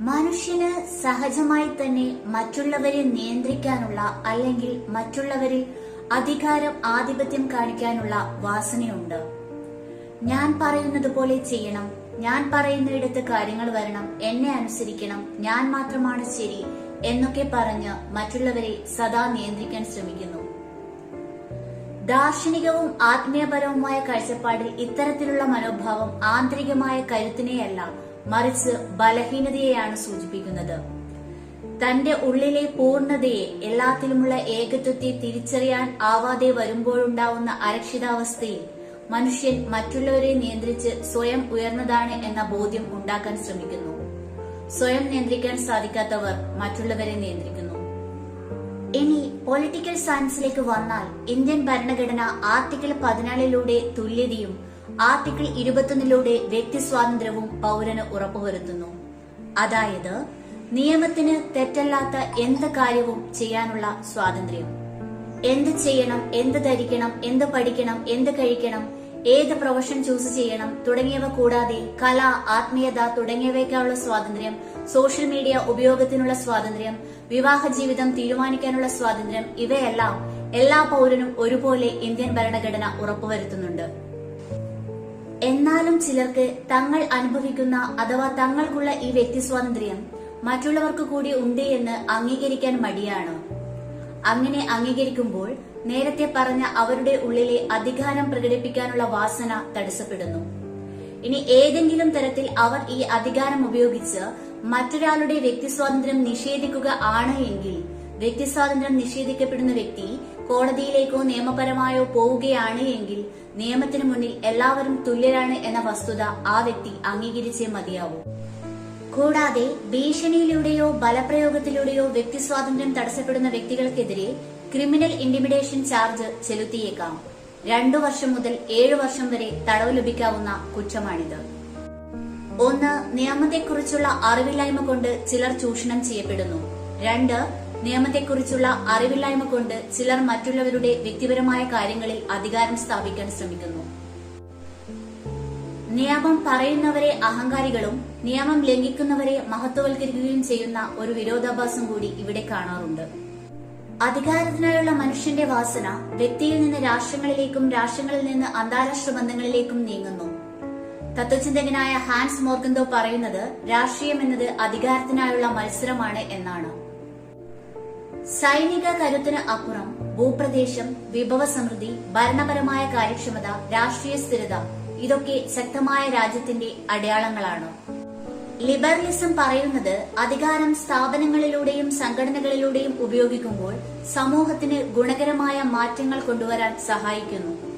മനുഷ്യന് സഹജമായി തന്നെ മറ്റുള്ളവരെ നിയന്ത്രിക്കാനുള്ള അല്ലെങ്കിൽ മറ്റുള്ളവരിൽ അധികാരം ആധിപത്യം കാണിക്കാനുള്ള വാസനയുണ്ട്. ഞാൻ പറയുന്നത് പോലെ ചെയ്യണം. ഞാൻ പറയുന്നിടത്ത് കാര്യങ്ങൾ വരണം. എന്നെ അനുസരിക്കണം. ഞാൻ മാത്രമാണ് ശരി എന്നൊക്കെ പറഞ്ഞ് മറ്റുള്ളവരെ സദാ നിയന്ത്രിക്കാൻ ശ്രമിക്കുന്നു. ദാർശനികവും ആത്മീയപരവുമായ കാഴ്ചപ്പാടിൽ ഇത്തരത്തിലുള്ള മനോഭാവം ആന്തരികമായ കരുത്തിനെയല്ല മറിച്ച് ബലഹീനതയെയാണ് സൂചിപ്പിക്കുന്നത്. തന്റെ ഉള്ളിലെ പൂർണതയെ എല്ലാത്തിലുമുള്ള ഏകത്വത്തെ തിരിച്ചറിയാൻ ആവാതെ വരുമ്പോഴുണ്ടാവുന്ന അരക്ഷിതാവസ്ഥയിൽ മനുഷ്യൻ മറ്റുള്ളവരെ നിയന്ത്രിച്ച് സ്വയം ഉയർന്നതാണ് എന്ന ബോധ്യം ഉണ്ടാക്കാൻ ശ്രമിക്കുന്നു. സ്വയം നിയന്ത്രിക്കാൻ സാധിക്കാത്തവർ മറ്റുള്ളവരെ നിയന്ത്രിക്കുന്നു. ഇനി പൊളിറ്റിക്കൽ സയൻസിലേക്ക് വന്നാൽ ഇന്ത്യൻ ഭരണഘടന ആർട്ടിക്കിൾ പതിനാലിലൂടെ തുല്യതയും ആർട്ടിക്കിൾ ഇരുപത്തൊന്നിലൂടെ വ്യക്തി സ്വാതന്ത്ര്യവും പൗരന് ഉറപ്പുവരുത്തുന്നു. അതായത് നിയമത്തിന് തെറ്റല്ലാത്ത എന്ത് കാര്യവും ചെയ്യാനുള്ള സ്വാതന്ത്ര്യം. എന്ത് ചെയ്യണം എന്ത് ധരിക്കണം എന്ത് പഠിക്കണം എന്ത് കഴിക്കണം ഏത് പ്രൊഫഷൻ ചൂസ് ചെയ്യണം തുടങ്ങിയവ കൂടാതെ കല ആത്മീയത തുടങ്ങിയവയ്ക്കുള്ള സ്വാതന്ത്ര്യം സോഷ്യൽ മീഡിയ ഉപയോഗത്തിനുള്ള സ്വാതന്ത്ര്യം വിവാഹ ജീവിതം തീരുമാനിക്കാനുള്ള സ്വാതന്ത്ര്യം ഇവയെല്ലാം എല്ലാ പൗരനും ഒരുപോലെ ഇന്ത്യൻ ഭരണഘടന ഉറപ്പുവരുത്തുന്നുണ്ട്. എന്നാലും ചിലർക്ക് തങ്ങൾ അനുഭവിക്കുന്ന അഥവാ തങ്ങൾക്കുള്ള ഈ വ്യക്തി സ്വാതന്ത്ര്യം മറ്റുള്ളവർക്ക് കൂടി ഉണ്ട് എന്ന് അംഗീകരിക്കാൻ മടിയാണ്. അങ്ങനെ അംഗീകരിക്കുമ്പോൾ നേരത്തെ പറഞ്ഞ അവരുടെ ഉള്ളിലെ അധികാരം പ്രകടിപ്പിക്കാനുള്ള വാസന തടസ്സപ്പെടുന്നു. ഇനി ഏതെങ്കിലും തരത്തിൽ അവർ ഈ അധികാരം ഉപയോഗിച്ച് മറ്റൊരാളുടെ വ്യക്തി സ്വാതന്ത്ര്യം നിഷേധിക്കുക ആണ് എങ്കിൽ വ്യക്തി സ്വാതന്ത്ര്യം നിഷേധിക്കപ്പെടുന്ന വ്യക്തി കോടതിയിലേക്കോ നിയമപരമായോ പോവുകയാണ് എങ്കിൽ നിയമത്തിനു മുന്നിൽ എല്ലാവരും തുല്യരാണ് എന്ന വസ്തുത ആ വ്യക്തി അംഗീകരിച്ചേ മതിയാവൂ. കൂടാതെ ഭീഷണിയിലൂടെയോ ബലപ്രയോഗത്തിലൂടെയോ വ്യക്തി സ്വാതന്ത്ര്യം തടസ്സപ്പെടുന്ന വ്യക്തികൾക്കെതിരെ ക്രിമിനൽ ഇന്റിമിഡേഷൻ ചാർജ് ചെലുത്തിയേക്കാം. രണ്ടു വർഷം മുതൽ ഏഴു വർഷം വരെ തടവ് ലഭിക്കാവുന്ന കുറ്റമാണിത്. ഒന്ന് നിയമത്തെക്കുറിച്ചുള്ള അറിവില്ലായ്മ കൊണ്ട് ചിലർ ചൂഷണം ചെയ്യപ്പെടുന്നു. രണ്ട് നിയമത്തെക്കുറിച്ചുള്ള അറിവില്ലായ്മ കൊണ്ട് ചിലർ മറ്റുള്ളവരുടെ വ്യക്തിപരമായ കാര്യങ്ങളിൽ അധികാരം സ്ഥാപിക്കാൻ ശ്രമിക്കുന്നു. നിയമം പറയുന്നവരെ അഹങ്കാരികളും നിയമം ലംഘിക്കുന്നവരെ മഹത്വവൽക്കരിക്കുകയും ചെയ്യുന്ന ഒരു വിരോധാഭാസം കൂടി ഇവിടെ കാണാറുണ്ട്. അധികാരത്തിനായുള്ള മനുഷ്യന്റെ വാസന വ്യക്തിയിൽ നിന്ന് രാഷ്ട്രങ്ങളിലേക്കും രാഷ്ട്രങ്ങളിൽ നിന്ന് അന്താരാഷ്ട്ര ബന്ധങ്ങളിലേക്കും നീങ്ങുന്നു. തത്വചിന്തകനായ ഹാൻസ് മോർഗന്തോ പറയുന്നത് രാഷ്ട്രീയം എന്നത് അധികാരത്തിനായുള്ള മത്സരമാണ് എന്നാണ്. സൈനിക കരുത്തിന് അപ്പുറം ഭൂപ്രദേശം വിഭവ സമൃദ്ധി ഭരണപരമായ കാര്യക്ഷമത രാഷ്ട്രീയ സ്ഥിരത ഇതൊക്കെ ശക്തമായ രാജ്യത്തിന്റെ അടയാളങ്ങളാണ്. ലിബറലിസം പറയുന്നത് അധികാരം സ്ഥാപനങ്ങളിലൂടെയും സംഘടനകളിലൂടെയും ഉപയോഗിക്കുമ്പോൾ സമൂഹത്തിന് ഗുണകരമായ മാറ്റങ്ങൾ കൊണ്ടുവരാൻ സഹായിക്കുന്നു.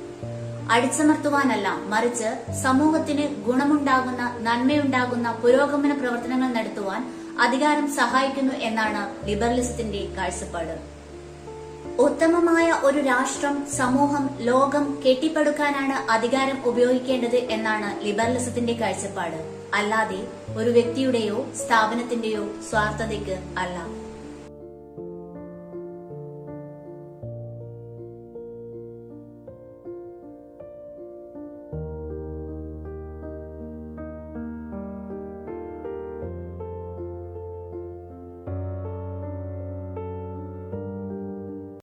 അടിച്ചമർത്തുവാനല്ല മറിച്ച് സമൂഹത്തിന് ഗുണമുണ്ടാകുന്ന നന്മയുണ്ടാകുന്ന പുരോഗമന പ്രവർത്തനങ്ങൾ നടത്തുവാൻ അധികാരം സഹായിക്കുന്നു എന്നാണ് ലിബറലിസത്തിന്റെ കാഴ്ചപ്പാട്. ഉത്തമമായ ഒരു രാഷ്ട്രം സമൂഹം ലോകം കെട്ടിപ്പടുക്കാനാണ് അധികാരം ഉപയോഗിക്കേണ്ടത് എന്നാണ് ലിബറലിസത്തിന്റെ കാഴ്ചപ്പാട്. അല്ലാതെ ഒരു വ്യക്തിയുടെയോ സ്ഥാപനത്തിന്റെയോ സ്വാർത്ഥതയ്ക്ക് അല്ല.